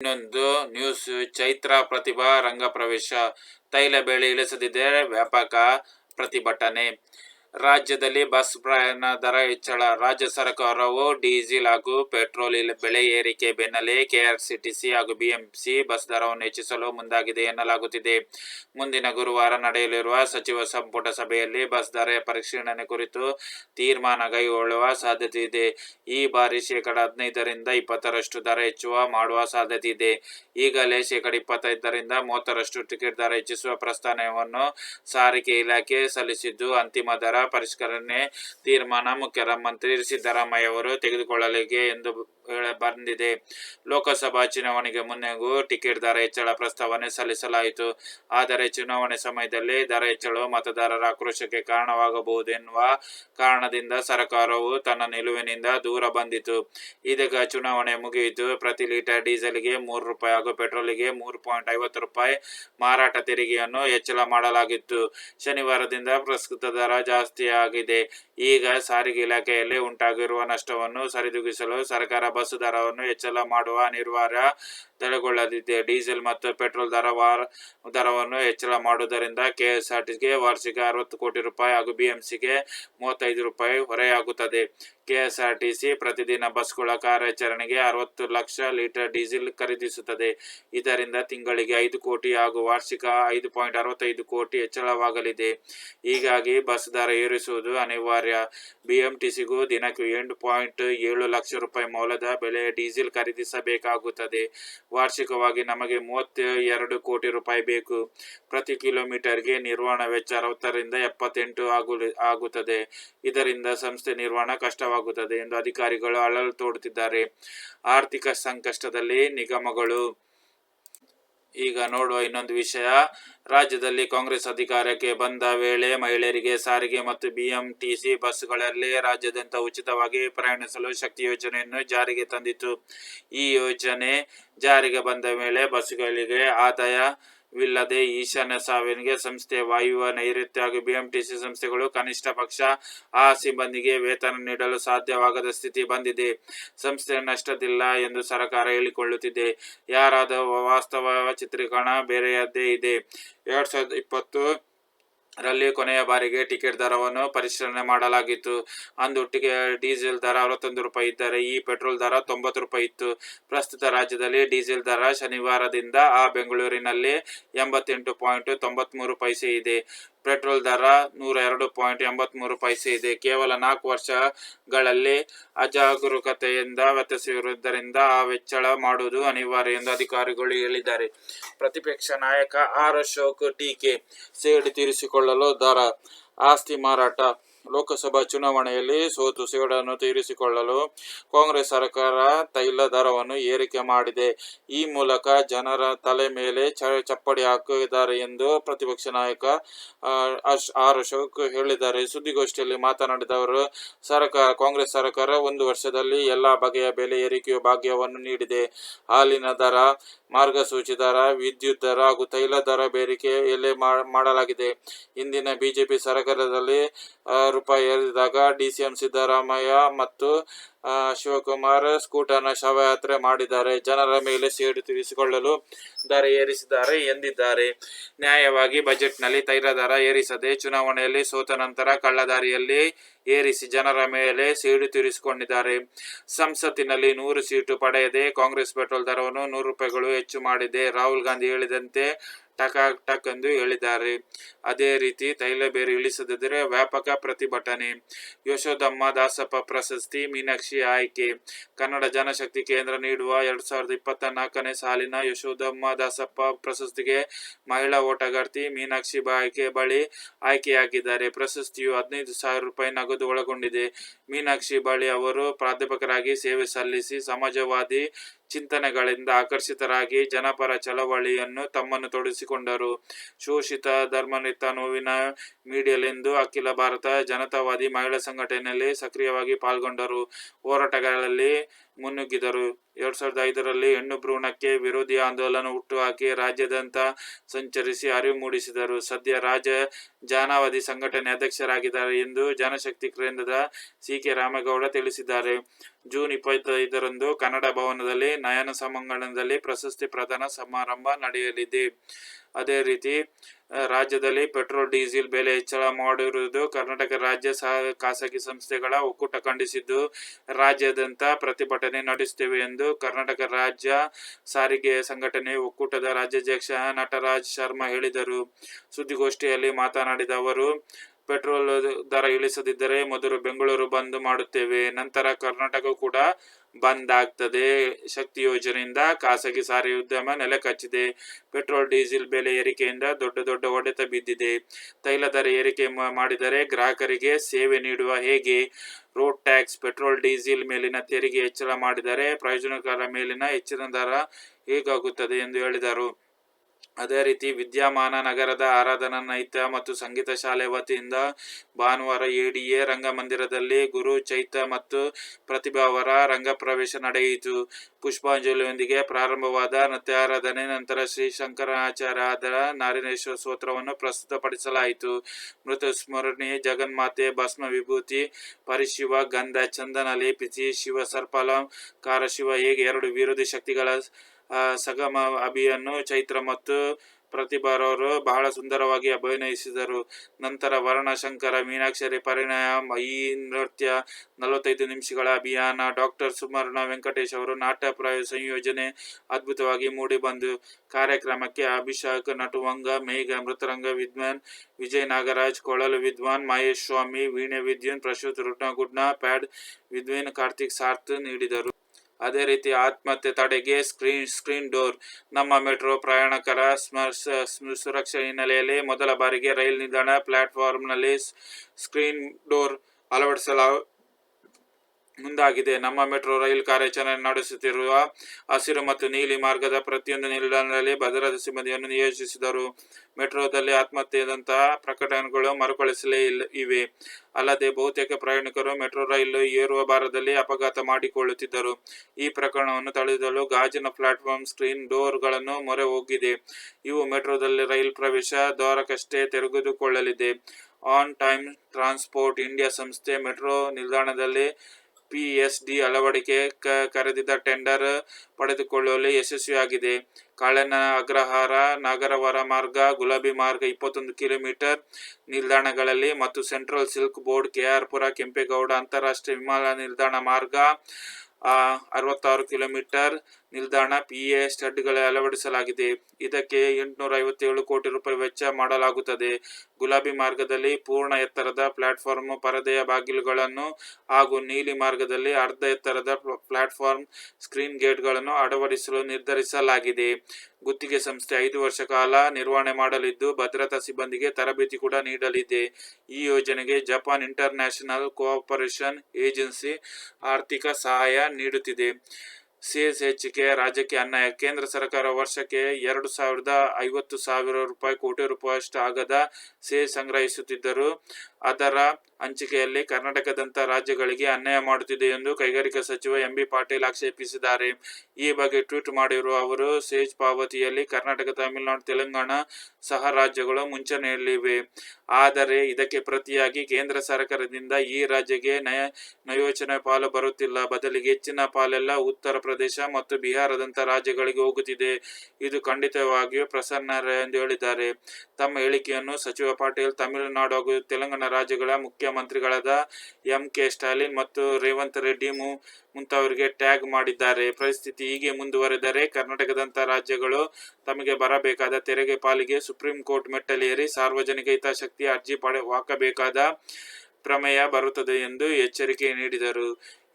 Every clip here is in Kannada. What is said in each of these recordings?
ಇನ್ನೊಂದು ನ್ಯೂಸ್ ಚೈತ್ರ ಪ್ರತಿಭಾ ರಂಗ ಪ್ರವೇಶ ತೈಲ ಬೆಲೆ ಇಳಿಸದಿದ್ದರೆ ವ್ಯಾಪಕ ಪ್ರತಿಭಟನೆ. ರಾಜ್ಯದಲ್ಲಿ ಬಸ್ ಪ್ರಯಾಣ ದರ ಹೆಚ್ಚಳ. ರಾಜ್ಯ ಸರ್ಕಾರವು ಡೀಸೆಲ್ ಹಾಗೂ ಪೆಟ್ರೋಲ್ ಬೆಲೆ ಏರಿಕೆ ಬೆನ್ನಲ್ಲೇ ಕೆಆರ್ಸಿಟಿಸಿ ಹಾಗೂ ಬಿಎಂಸಿ ಬಸ್ ದರವನ್ನು ಹೆಚ್ಚಿಸಲು ಮುಂದಾಗಿದೆ ಎನ್ನಲಾಗುತ್ತಿದೆ. ಮುಂದಿನ ಗುರುವಾರ ನಡೆಯಲಿರುವ ಸಚಿವ ಸಂಪುಟ ಸಭೆಯಲ್ಲಿ ಬಸ್ ದರ ಪರಿಶೀಲನೆ ಕುರಿತು ತೀರ್ಮಾನ ಕೈಗೊಳ್ಳುವ ಸಾಧ್ಯತೆ ಇದೆ. ಈ ಬಾರಿ ಶೇಕಡ ಹದಿನೈದರಿಂದ ಇಪ್ಪತ್ತರಷ್ಟು ದರ ಹೆಚ್ಚುವ ಮಾಡುವ ಸಾಧ್ಯತೆ ಇದೆ. ಈಗಲೇ ಶೇಕಡ ಇಪ್ಪತ್ತೈದರಿಂದ ಮೂವತ್ತರಷ್ಟು ಟಿಕೆಟ್ ದರ ಹೆಚ್ಚಿಸುವ ಪ್ರಸ್ತಾವನೆಯನ್ನು ಸಾರಿಗೆ ಇಲಾಖೆ ಸಲ್ಲಿಸಿದ್ದು, ಅಂತಿಮ ದರ ಪರಿಷ್ಕರಣೆ ತೀರ್ಮಾನ ಮುಖ್ಯಮಂತ್ರಿ ಸಿದ್ದರಾಮಯ್ಯ ಅವರು ತೆಗೆದುಕೊಳ್ಳಲಿಗೆ ಎಂದು ಹೇಳ- ಬಂದಿದೆ. ಲೋಕಸಭಾ ಚುನಾವಣೆಗೆ ಮುನ್ನೆಗೂ ಟಿಕೆಟ್ ದರ ಹೆಚ್ಚಳ ಪ್ರಸ್ತಾವನೆ ಸಲ್ಲಿಸಲಾಯಿತು. ಆದರೆ ಚುನಾವಣೆ ಸಮಯದಲ್ಲಿ ದರ ಹೆಚ್ಚಳವು ಮತದಾರರ ಆಕ್ರೋಶಕ್ಕೆ ಕಾರಣವಾಗಬಹುದೆನ್ನುವ ಕಾರಣದಿಂದ ಸರ್ಕಾರವು ತನ್ನ ನಿಲುವಿನಿಂದ ದೂರ ಬಂದಿತು. ಇದೀಗ ಚುನಾವಣೆ ಮುಗಿಯಿತು. ಪ್ರತಿ ಲೀಟರ್ ಡೀಸೆಲ್ಗೆ ಮೂರು ರೂಪಾಯಿ ಹಾಗೂ ಪೆಟ್ರೋಲಿಗೆ ಮೂರು ಪಾಯಿಂಟ್ ಐವತ್ತು ರೂಪಾಯಿ ಮಾರಾಟ ತೆರಿಗೆಯನ್ನು ಹೆಚ್ಚಳ ಮಾಡಲಾಗಿತ್ತು. ಶನಿವಾರದಿಂದ ಪ್ರಸ್ತುತ ದರ ಜಾಸ್ತಿಯಾಗಿದೆ. ಈಗ ಸಾರಿಗೆ ಇಲಾಖೆಯಲ್ಲಿ ಉಂಟಾಗಿರುವ ನಷ್ಟವನ್ನು ಸರಿದೂಗಿಸಲು ಸರ್ಕಾರ ಬಸ್ ದರವನ್ನು ಹೆಚ್ಚಳ ಮಾಡುವ ಅನಿವಾರ್ಯ ತೆಗೆದುಕೊಳ್ಳಲಿದೆ ಡೀಸೆಲ್ ಮತ್ತು ಪೆಟ್ರೋಲ್ ದರ ವಾರ, ದರವನ್ನು ಹೆಚ್ಚಳ ಮಾಡುವುದರಿಂದ ಕೆಎಸ್ಆರ್ಟಿಸಿಗೆ ವಾರ್ಷಿಕ ಅರವತ್ತು ಕೋಟಿ ರೂಪಾಯಿ ಹಾಗೂ ಬಿಎಂಸಿಗೆ ಮೂವತ್ತೈದು ರೂಪಾಯಿ ಹೊರೆಯಾಗುತ್ತದೆ. ಕೆಎಸ್ಆರ್ಟಿಸಿ ಪ್ರತಿದಿನ ಬಸ್ಗಳ ಕಾರ್ಯಾಚರಣೆಗೆ ಅರವತ್ತು ಲಕ್ಷ ಲೀಟರ್ ಡೀಸೆಲ್ ಖರೀದಿಸುತ್ತದೆ. ಇದರಿಂದ ತಿಂಗಳಿಗೆ ಐದು ಕೋಟಿ ಹಾಗೂ ವಾರ್ಷಿಕ ಐದು ಪಾಯಿಂಟ್ ಅರವತ್ತೈದು ಕೋಟಿ ಹೆಚ್ಚಳವಾಗಲಿದೆ. ಹೀಗಾಗಿ ಬಸ್ ದರ ಏರಿಸುವುದು ಅನಿವಾರ್ಯ. ಬಿಎಂಟಿಸಿಗೂ ದಿನಕ್ಕೆ ಎಂಟು ಪಾಯಿಂಟ್ ಏಳು ಲಕ್ಷ ರೂಪಾಯಿ ಮೌಲ್ಯದ ಬೆಲೆ ಡೀಸೆಲ್ ಖರೀದಿಸಬೇಕಾಗುತ್ತದೆ. ವಾರ್ಷಿಕವಾಗಿ ನಮಗೆ ಮೂವತ್ತ ಎರಡು ಕೋಟಿ ರೂಪಾಯಿ ಬೇಕು. ಪ್ರತಿ ಕಿಲೋಮೀಟರ್ಗೆ ನಿರ್ವಹಣಾ ವೆಚ್ಚ ಅರವತ್ತರಿಂದ ಎಪ್ಪತ್ತೆಂಟು ಆಗು ಆಗುತ್ತದೆ. ಇದರಿಂದ ಸಂಸ್ಥೆ ನಿರ್ವಹಣಾ ಕಷ್ಟವಾಗುತ್ತದೆ ಎಂದು ಅಧಿಕಾರಿಗಳು ಅಳಲು ತೋಡುತ್ತಿದ್ದಾರೆ. ಆರ್ಥಿಕ ಸಂಕಷ್ಟದಲ್ಲಿ ನಿಗಮಗಳು ಈಗ ನೋಡುವ ಇನ್ನೊಂದು ವಿಷಯ. ರಾಜ್ಯದಲ್ಲಿ ಕಾಂಗ್ರೆಸ್ ಅಧಿಕಾರಕ್ಕೆ ಬಂದ ವೇಳೆ ಮಹಿಳೆಯರಿಗೆ ಸಾರಿಗೆ ಮತ್ತು ಬಿಎಂಟಿಸಿ ಬಸ್ಗಳಲ್ಲಿ ರಾಜ್ಯಾದ್ಯಂತ ಉಚಿತವಾಗಿ ಪ್ರಯಾಣಿಸಲು ಶಕ್ತಿ ಯೋಜನೆಯನ್ನು ಜಾರಿಗೆ ತಂದಿತು ಈ ಯೋಜನೆ ಜಾರಿಗೆ ಬಂದ ಮೇಲೆ ಬಸ್ಗಳಿಗೆ ಆದಾಯವಿಲ್ಲದೆ ಈಶಾನ್ಯ ಸಾವಿನಿಗೆ ಸಂಸ್ಥೆ ವಾಯುವ ನೈಋತ್ಯ ಹಾಗೂ ಬಿಎಂಟಿಸಿ ಸಂಸ್ಥೆಗಳು ಕನಿಷ್ಠ ಪಕ್ಷ ಆ ಸಿಬ್ಬಂದಿಗೆ ವೇತನ ನೀಡಲು ಸಾಧ್ಯವಾಗದ ಸ್ಥಿತಿ ಬಂದಿದೆ. ಸಂಸ್ಥೆ ನಷ್ಟದಿಲ್ಲ ಎಂದು ಸರ್ಕಾರ ಹೇಳಿಕೊಳ್ಳುತ್ತಿದೆ. ಯಾರಾದ ವಾಸ್ತವ ಚಿತ್ರೀಕರಣ ಬೇರೆಯದ್ದೇ ಇದೆ. ಎರಡ್ ಸಾವಿರದ ಇಪ್ಪತ್ತು ರಲ್ಲಿ ಕೊನೆಯ ಬಾರಿಗೆ ಟಿಕೆಟ್ ದರವನ್ನು ಪರಿಶೀಲನೆ ಮಾಡಲಾಗಿತ್ತು. ಅಂದು ಟಿಕೆ, ಡೀಸೆಲ್ ದರ ಅರವತ್ತೊಂದು ರೂಪಾಯಿ ಇದ್ದರೆ ಈ ಪೆಟ್ರೋಲ್ ದರ ತೊಂಬತ್ತು ರೂಪಾಯಿ ಇತ್ತು. ಪ್ರಸ್ತುತ ರಾಜ್ಯದಲ್ಲಿ ಡೀಸೆಲ್ ದರ ಶನಿವಾರದಿಂದ ಆ ಬೆಂಗಳೂರಿನಲ್ಲಿ ಎಂಬತ್ತೆಂಟು ಪಾಯಿಂಟ್ ತೊಂಬತ್ಮೂರು ಪೈಸೆ ಇದೆ. ಪೆಟ್ರೋಲ್ ದರ ನೂರ ಎರಡು ಪಾಯಿಂಟ್ ಎಂಬತ್ಮೂರು ಪೈಸೆ ಇದೆ. ಕೇವಲ ನಾಲ್ಕು ವರ್ಷಗಳಲ್ಲಿ ಅಜಾಗರೂಕತೆಯಿಂದ ವ್ಯತ್ಯಾಸವಿರುವುದರಿಂದ ಆ ವೆಚ್ಚಳ ಮಾಡುವುದು ಅನಿವಾರ್ಯ ಎಂದು ಅಧಿಕಾರಿಗಳು ಹೇಳಿದ್ದಾರೆ. ಪ್ರತಿಪಕ್ಷ ನಾಯಕ ಆರ್ ಅಶೋಕ್ ಟೀಕೆ ಸೇಡಿ ತೀರಿಸಿಕೊಳ್ಳಲು ದರ ಆಸ್ತಿ ಮಾರಾಟ ಲೋಕಸಭಾ ಚುನಾವಣೆಯಲ್ಲಿ ಸೋತು ಸೇಡನ್ನು ತೀರಿಸಿಕೊಳ್ಳಲು ಕಾಂಗ್ರೆಸ್ ಸರ್ಕಾರ ತೈಲ ದರವನ್ನು ಏರಿಕೆ ಮಾಡಿದೆ. ಈ ಮೂಲಕ ಜನರ ತಲೆ ಮೇಲೆ ಚಪ್ಪಡಿ ಹಾಕಿದ್ದಾರೆ ಎಂದು ಪ್ರತಿಪಕ್ಷ ನಾಯಕ ಆರ್ ಅಶೋಕ್ ಹೇಳಿದ್ದಾರೆ. ಸುದ್ದಿಗೋಷ್ಠಿಯಲ್ಲಿ ಮಾತನಾಡಿದ ಅವರು, ಸರ್ಕಾರ, ಕಾಂಗ್ರೆಸ್ ಸರ್ಕಾರ ಒಂದು ವರ್ಷದಲ್ಲಿ ಎಲ್ಲ ಬಗೆಯ ಬೆಲೆ ಏರಿಕೆಯ ಭಾಗ್ಯವನ್ನು ನೀಡಿದೆ. ಹಾಲಿನ ದರ, ಮಾರ್ಗಸೂಚಿ ದರ, ವಿದ್ಯುತ್ ದರ ಹಾಗೂ ತೈಲ ದರ ಬೇರಿಕೆ ಎಲೆ ಮಾಡಲಾಗಿದೆ. ಇಂದಿನ ಬಿಜೆಪಿ ಸರ್ಕಾರದಲ್ಲಿ ರೂಪಾಯಿ ಏರಿದಾಗ ಡಿಸಿಎಂ ಸಿದ್ದರಾಮಯ್ಯ ಮತ್ತು ಶಿವಕುಮಾರ್ ಸ್ಕೂಟರ್ನ ಶವಯಾತ್ರೆ ಮಾಡಿದ್ದಾರೆ. ಜನರ ಮೇಲೆ ಸೇಡು ತೀರಿಸಿಕೊಳ್ಳಲು ದರ ಏರಿಸಿದ್ದಾರೆ ಎಂದಿದ್ದಾರೆ. ನ್ಯಾಯವಾಗಿ ಬಜೆಟ್ನಲ್ಲಿ ತೈಲ ದರ ಏರಿಸದೆ ಚುನಾವಣೆಯಲ್ಲಿ ಸೋತ ನಂತರ ಕಳ್ಳದಾರಿಯಲ್ಲಿ ಏರಿಸಿ ಜನರ ಮೇಲೆ ಸೇಡು ತೀರಿಸಿಕೊಂಡಿದ್ದಾರೆ. ಸಂಸತ್ತಿನಲ್ಲಿ ನೂರು ಸೀಟು ಪಡೆಯದೆ ಕಾಂಗ್ರೆಸ್ ಪೆಟ್ರೋಲ್ ದರವನ್ನು ನೂರು ರೂಪಾಯಿಗಳು ಹೆಚ್ಚು ಮಾಡಿದೆ. ರಾಹುಲ್ ಗಾಂಧಿ ಹೇಳಿದಂತೆ ಟಕ್ ಟಕ್ ಎಂದು ಹೇಳಿದ್ದಾರೆ. ಅದೇ ರೀತಿ ತೈಲ ಬೇರೆ ಇಳಿಸದಿದ್ದರೆ ವ್ಯಾಪಕ ಪ್ರತಿಭಟನೆ. ಯಶೋಧಮ್ಮ ದಾಸಪ್ಪ ಪ್ರಶಸ್ತಿ, ಮೀನಾಕ್ಷಿ ಆಯ್ಕೆ. ಕನ್ನಡ ಜನಶಕ್ತಿ ಕೇಂದ್ರ ನೀಡುವ ಎರಡ್ ಸಾವಿರದ ಇಪ್ಪತ್ತ ನಾಲ್ಕನೇ ಸಾಲಿನ ಯಶೋಧಮ್ಮ ದಾಸಪ್ಪ ಪ್ರಶಸ್ತಿಗೆ ಮಹಿಳಾ ಓಟಗಾರ್ತಿ ಮೀನಾಕ್ಷಿ ಬಾಯ್ಕೆ ಬಳಿ ಆಯ್ಕೆಯಾಗಿದ್ದಾರೆ. ಪ್ರಶಸ್ತಿಯು ಹದಿನೈದು ಸಾವಿರ ರೂಪಾಯಿ ನಗದು ಒಳಗೊಂಡಿದೆ. ಮೀನಾಕ್ಷಿ ಬಳಿ ಅವರು ಪ್ರಾಧ್ಯಾಪಕರಾಗಿ ಸೇವೆ ಸಲ್ಲಿಸಿ ಸಮಾಜವಾದಿ ಚಿಂತನೆಗಳಿಂದ ಆಕರ್ಷಿತರಾಗಿ ಜನಪರ ಚಳವಳಿಯನ್ನು ತಮ್ಮನ್ನು ತೊಡಗಿಸಿಕೊಂಡರು. ಶೋಷಿತ ಧರ್ಮನಿತ ನೋವಿನ ಮೀಡಿಯಲೆಂದು ಅಖಿಲ ಭಾರತ ಜನತಾವಾದಿ ಮಹಿಳಾ ಸಂಘಟನೆಯಲ್ಲಿ ಸಕ್ರಿಯವಾಗಿ ಪಾಲ್ಗೊಂಡರು. ಹೋರಾಟಗಳಲ್ಲಿ ಮುನ್ನುಗ್ಗಿದರು. ಎರಡ್ ಸಾವಿರದ ಐದರಲ್ಲಿ ಹೆಣ್ಣು ಭ್ರೂಣಕ್ಕೆ ವಿರೋಧಿ ಆಂದೋಲನ ಹುಟ್ಟುಹಾಕಿ ರಾಜ್ಯಾದ್ಯಂತ ಸಂಚರಿಸಿ ಅರಿವು ಮೂಡಿಸಿದರು. ಸದ್ಯ ರಾಜ್ಯ ಜಾನಾವಾದಿ ಸಂಘಟನೆ ಅಧ್ಯಕ್ಷರಾಗಿದ್ದಾರೆ ಎಂದು ಜನಶಕ್ತಿ ಕೇಂದ್ರದ ಸಿ ಕೆ ರಾಮೇಗೌಡ ತಿಳಿಸಿದ್ದಾರೆ. ಜೂನ್ ಇಪ್ಪತ್ತೈದರಂದು ಕನ್ನಡ ಭವನದಲ್ಲಿ ನಯನ ಸಮಾಂಗಣದಲ್ಲಿ ಪ್ರಶಸ್ತಿ ಪ್ರದಾನ ಸಮಾರಂಭ ನಡೆಯಲಿದೆ. ಅದೇ ರೀತಿ ರಾಜ್ಯದಲ್ಲಿ ಪೆಟ್ರೋಲ್, ಡೀಸೆಲ್ ಬೆಲೆ ಹೆಚ್ಚಳ ಮಾಡಿರುವುದು ಕರ್ನಾಟಕ ರಾಜ್ಯ ಸಹ ಖಾಸಗಿ ಸಂಸ್ಥೆಗಳ ಒಕ್ಕೂಟ ಖಂಡಿಸಿದ್ದು. ರಾಜ್ಯಾದ್ಯಂತ ಪ್ರತಿಭಟನೆ ನಡೆಸುತ್ತೇವೆ ಎಂದು ಕರ್ನಾಟಕ ರಾಜ್ಯ ಸಾರಿಗೆ ಸಂಘಟನೆ ಒಕ್ಕೂಟದ ರಾಜ್ಯಾಧ್ಯಕ್ಷ ನಟರಾಜ್ ಶರ್ಮಾ ಹೇಳಿದರು. ಸುದ್ದಿಗೋಷ್ಠಿಯಲ್ಲಿ ಮಾತನಾಡಿದ ಅವರು, ಪೆಟ್ರೋಲ್ ದರ ಇಳಿಸದಿದ್ದರೆ ಮೊದಲು ಬೆಂಗಳೂರು ಬಂದ್ ಮಾಡುತ್ತೇವೆ, ನಂತರ ಕರ್ನಾಟಕ ಕೂಡ ಬಂದ್ ಆಗ್ತದೆ ಶಕ್ತಿ ಯೋಜನೆಯಿಂದ ಖಾಸಗಿ ಸಾರಿಗೆ ಉದ್ಯಮ ನೆಲೆ ಕಚ್ಚಿದೆ. ಪೆಟ್ರೋಲ್, ಡೀಸೆಲ್ ಬೆಲೆ ಏರಿಕೆಯಿಂದ ದೊಡ್ಡ ದೊಡ್ಡ ಹೊಡೆತ ಬಿದ್ದಿದೆ. ತೈಲ ದರ ಏರಿಕೆ ಮಾಡಿದರೆ ಗ್ರಾಹಕರಿಗೆ ಸೇವೆ ನೀಡುವ ಹೇಗೆ? ರೋಡ್ ಟ್ಯಾಕ್ಸ್, ಪೆಟ್ರೋಲ್, ಡೀಸೆಲ್ ಮೇಲಿನ ತೆರಿಗೆ ಹೆಚ್ಚಳ ಮಾಡಿದರೆ ಪ್ರಯೋಜನಕಾರ ಮೇಲಿನ ಹೆಚ್ಚಿನ ದರ ಹೇಗಾಗುತ್ತದೆ ಎಂದು ಹೇಳಿದರು. ಅದೇ ರೀತಿ ವಿದ್ಯಾಮಾನ ನಗರದ ಆರಾಧನಾ ನೈತ್ಯ ಮತ್ತು ಸಂಗೀತ ಶಾಲೆ ವತಿಯಿಂದ ಭಾನುವಾರ ಎಡಿಎ ರಂಗಮಂದಿರದಲ್ಲಿ ಗುರು ಚೈತ ಮತ್ತು ಪ್ರತಿಭಾ ಅವರ ರಂಗ ಪ್ರವೇಶ ನಡೆಯಿತು. ಪುಷ್ಪಾಂಜಲಿಯೊಂದಿಗೆ ಪ್ರಾರಂಭವಾದ ನೃತ್ಯಾರಾಧನೆ ನಂತರ ಶ್ರೀ ಶಂಕರಾಚಾರ್ಯರ ನಾರಿನೇಶ್ವರ ಸ್ತೋತ್ರವನ್ನು ಪ್ರಸ್ತುತಪಡಿಸಲಾಯಿತು. ಮೃತ ಸ್ಮರಣೆ ಜಗನ್ಮಾತೆ ಭಸ್ಮ ವಿಭೂತಿ ಪರಿಶಿವ, ಗಂಧ, ಚಂದನ ಲೇಪಿಸಿ, ಶಿವ ಸರ್ಪಲ ಕಾರಶಿವ ಹೇಗೆ ಎರಡು ವಿರೋಧಿ ಶಕ್ತಿಗಳ ಸಗಮ ಅಭಿಯನ್ನು ಚೈತ್ರ ಮತ್ತು ಪ್ರತಿಭಾರವರು ಬಹಳ ಸುಂದರವಾಗಿ ಅಭಿನಯಿಸಿದರು. ನಂತರ ವರ್ಣಶಂಕರ, ಮೀನಾಕ್ಷರಿ ಪರಿಣಯ ಈ ನೃತ್ಯ ನಲವತ್ತೈದು ನಿಮಿಷಗಳ ಅಭಿಯಾನ, ಡಾಕ್ಟರ್ ಸುಮರ್ಣ ವೆಂಕಟೇಶ್ ಅವರು ನಾಟ್ಯ ಪ್ರಾಯ, ಸಂಯೋಜನೆ ಅದ್ಭುತವಾಗಿ ಮೂಡಿಬಂದು ಕಾರ್ಯಕ್ರಮಕ್ಕೆ ಅಭಿಷೇಕ್, ನಟುವಂಗ, ಮೇಘ, ಮೃತರಂಗ ವಿದ್ವಾನ್, ವಿಜಯ್ ನಾಗರಾಜ್, ಕೊಳಲು ವಿದ್ವಾನ್, ಮಹೇಶ್ ಸ್ವಾಮಿ, ವೀಣೆ ವಿದ್ವಾನ್ ಪ್ರಶೋತ್ ರುಟ್ನಗುಡ್ನ ಪ್ಯಾಡ್ ವಿದ್ವಾನ್, ಕಾರ್ತಿಕ್ ಸಾರ್ಥ್ ನೀಡಿದರು. ಅದೇ ರೀತಿ ಆತ್ಮಹತ್ಯೆ ತಡೆಗೆ screen screen door Namma Metro ಪ್ರಯಾಣಿಕರ ಸ್ಮ- ಹಿನ್ನೆಲೆಯಲ್ಲಿ ಮೊದಲ ಬಾರಿಗೆ ರೈಲು ನಿಲ್ದಾಣ ಪ್ಲಾಟ್ಫಾರ್ಮ್ನಲ್ಲಿ ನಲ್ಲಿ ಸ್ಕ್ರೀನ್ ಡೋರ್ ಅಳವಡಿಸಲ ಮುಂದಾಗಿದೆ. ನಮ್ಮ ಮೆಟ್ರೋ ರೈಲು ಕಾರ್ಯಾಚರಣೆ ನಡೆಸುತ್ತಿರುವ ಹಸಿರು ಮತ್ತು ನೀಲಿ ಮಾರ್ಗದ ಪ್ರತಿಯೊಂದು ನಿಲ್ದಾಣದಲ್ಲಿ ಭದ್ರತಾ ಸಿಬ್ಬಂದಿಯನ್ನು ನಿಯೋಜಿಸಿದರು ಮೆಟ್ರೋದಲ್ಲಿ ಆತ್ಮಹತ್ಯೆಯಾದಂತಹ ಪ್ರಕಟಣೆಗಳು ಮರುಕಳಿಸಲೇ ಇಲ್ಲ, ಇವೆ. ಅಲ್ಲದೆ ಬಹುತೇಕ ಪ್ರಯಾಣಿಕರು ಮೆಟ್ರೋ ರೈಲು ಏರುವ ಭಾರದಲ್ಲಿ ಅಪಘಾತ ಮಾಡಿಕೊಳ್ಳುತ್ತಿದ್ದರು. ಈ ಪ್ರಕರಣವನ್ನು ತಳೆದಲು ಗಾಜಿನ ಪ್ಲಾಟ್ಫಾರ್ಮ್ ಸ್ಕ್ರೀನ್ ಡೋರ್ಗಳನ್ನು ಮೊರೆ ಹೋಗಿದೆ. ಇವು ಮೆಟ್ರೋದಲ್ಲಿ ರೈಲು ಪ್ರವೇಶ ದ್ವಾರಕಷ್ಟೇ ತೆರೆದುಕೊಳ್ಳಲಿದೆ. ಆನ್ ಟೈಮ್ ಟ್ರಾನ್ಸ್ಪೋರ್ಟ್ ಇಂಡಿಯಾ ಸಂಸ್ಥೆ ಮೆಟ್ರೋ ನಿಲ್ದಾಣದಲ್ಲಿ ಪಿಎಸ್ಡಿ ಅಳವಡಿಕೆ ಕರೆದಿದ್ದ ಟೆಂಡರ್ ಪಡೆದುಕೊಳ್ಳುವಲ್ಲಿ ಯಶಸ್ವಿಯಾಗಿದೆ. ಕಾಳನ ಅಗ್ರಹಾರ, ನಾಗರವರ ಮಾರ್ಗ, ಗುಲಾಬಿ ಮಾರ್ಗ ಇಪ್ಪತ್ತೊಂದು ಕಿಲೋಮೀಟರ್ ನಿಲ್ದಾಣಗಳಲ್ಲಿ ಮತ್ತು central silk board K R Pura, Kempegowda ಅಂತಾರಾಷ್ಟ್ರೀಯ ವಿಮಾನ ನಿಲ್ದಾಣ ಮಾರ್ಗ ಅರವತ್ತಾರು ಕಿಲೋಮೀಟರ್ ನಿಲ್ದಾಣ ಪಿಎ ಸ್ಟಡ್ಗಳ ಅಳವಡಿಸಲಾಗಿದೆ. ಇದಕ್ಕೆ ಎಂಟುನೂರ ಐವತ್ತೇಳು ಕೋಟಿ ರೂಪಾಯಿ ವೆಚ್ಚ ಮಾಡಲಾಗುತ್ತದೆ. ಗುಲಾಬಿ ಮಾರ್ಗದಲ್ಲಿ ಪೂರ್ಣ ಎತ್ತರದ ಪ್ಲಾಟ್ಫಾರ್ಮ್, ಪರದೆಯ ಬಾಗಿಲುಗಳನ್ನು ಹಾಗೂ ನೀಲಿ ಮಾರ್ಗದಲ್ಲಿ ಅರ್ಧ ಎತ್ತರದ ಪ್ಲ- ಪ್ಲಾಟ್ಫಾರ್ಮ್ ಸ್ಕ್ರೀನ್ ಗೇಟ್ಗಳನ್ನು ಅಳವಡಿಸಲು ನಿರ್ಧರಿಸಲಾಗಿದೆ. ಗುತ್ತಿಗೆ ಸಂಸ್ಥೆ ಐದು ವರ್ಷ ಕಾಲ ನಿರ್ವಹಣೆ ಮಾಡಲಿದ್ದು, ಭದ್ರತಾ ಸಿಬ್ಬಂದಿಗೆ ತರಬೇತಿ ಕೂಡ ನೀಡಲಿದೆ. ಈ ಯೋಜನೆಗೆ ಜಪಾನ್ ಇಂಟರ್ನ್ಯಾಷನಲ್ ಕೋಆಪರೇಷನ್ ಏಜೆನ್ಸಿ ಆರ್ಥಿಕ ಸಹಾಯ ನೀಡುತ್ತಿದೆ. ಸೇಸ್ ಹೆಚ್ಚಿಕೆ ರಾಜ್ಯಕ್ಕೆ ಅನ್ಯಾಯ. ಕೇಂದ್ರ ಸರ್ಕಾರ ವರ್ಷಕ್ಕೆ ಎರಡು ಸಾವಿರದ ಐವತ್ತು ಸಾವಿರ ರೂಪಾಯಿ, ಕೋಟಿ ರೂಪಾಯಿ ಅಷ್ಟು ಆಗದ ಸೇಸ್ ಸಂಗ್ರಹಿಸುತ್ತಿದ್ದರು. ಅದರ ಹಂಚಿಕೆಯಲ್ಲಿ ಕರ್ನಾಟಕದಂತ ರಾಜ್ಯಗಳಿಗೆ ಅನ್ಯಾಯ ಮಾಡುತ್ತಿದೆ ಎಂದು ಕೈಗಾರಿಕಾ ಸಚಿವ ಎಂ ಬಿ ಪಾಟೀಲ್ ಆಕ್ಷೇಪಿಸಿದ್ದಾರೆ. ಈ ಬಗ್ಗೆ ಟ್ವೀಟ್ ಮಾಡಿರುವ ಅವರು, ಸೇಜ್ ಪಾವತಿಯಲ್ಲಿ ಕರ್ನಾಟಕ, ತಮಿಳುನಾಡು, ತೆಲಂಗಾಣ ಸಹ ರಾಜ್ಯಗಳು ಮುಂಚೂಣಿಯಲ್ಲಿವೆ. ಆದರೆ ಇದಕ್ಕೆ ಪ್ರತಿಯಾಗಿ ಕೇಂದ್ರ ಸರ್ಕಾರದಿಂದ ಈ ರಾಜ್ಯಕ್ಕೆ ನಯ, ನಯೋಚನೆ ಪಾಲು ಬರುತ್ತಿಲ್ಲ. ಬದಲಿಗೆ ಹೆಚ್ಚಿನ ಪಾಲೆಲ್ಲ ಉತ್ತರ ಪ್ರದೇಶ ಮತ್ತು ಬಿಹಾರದಂಥ ರಾಜ್ಯಗಳಿಗೆ ಹೋಗುತ್ತಿದೆ. ಇದು ಖಂಡಿತವಾಗಿಯೂ ಪ್ರಸನ್ನ ಎಂದು ಹೇಳಿದ್ದಾರೆ. ತಮ್ಮ ಹೇಳಿಕೆಯನ್ನು ಸಚಿವ ಪಾಟೀಲ್ ತಮಿಳುನಾಡು ಹಾಗೂ ತೆಲಂಗಾಣ ರಾಜ್ಯಗಳ ಮುಖ್ಯಮಂತ್ರಿಗಳಾದ ಎಂ ಕೆ ಸ್ಟಾಲಿನ್ ಮತ್ತು ರೇವಂತ್ ರೆಡ್ಡಿ ಮುಂತಾವರಿಗೆ ಟ್ಯಾಗ್ ಮಾಡಿದ್ದಾರೆ. ಪರಿಸ್ಥಿತಿ ಹೀಗೆ ಮುಂದುವರೆದರೆ ಕರ್ನಾಟಕದಂತ ರಾಜ್ಯಗಳು ತಮಗೆ ಬರಬೇಕಾದ ತೆರಿಗೆ ಪಾಲಿಗೆ ಸುಪ್ರೀಂ ಕೋರ್ಟ್ ಮೆಟ್ಟಲೇರಿ ಸಾರ್ವಜನಿಕ ಹಿತಾಸಕ್ತಿ ಅರ್ಜಿ ಪಡೆ, ಹಾಕಬೇಕಾದ ಪ್ರಮೇಯ ಬರುತ್ತದೆ ಎಂದು ಎಚ್ಚರಿಕೆ ನೀಡಿದರು.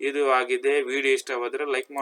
ಇದು ಆಗಿದೆ. ವಿಡಿಯೋ ಇಷ್ಟವಾದರೆ ಲೈಕ್ ಮಾಡಿ.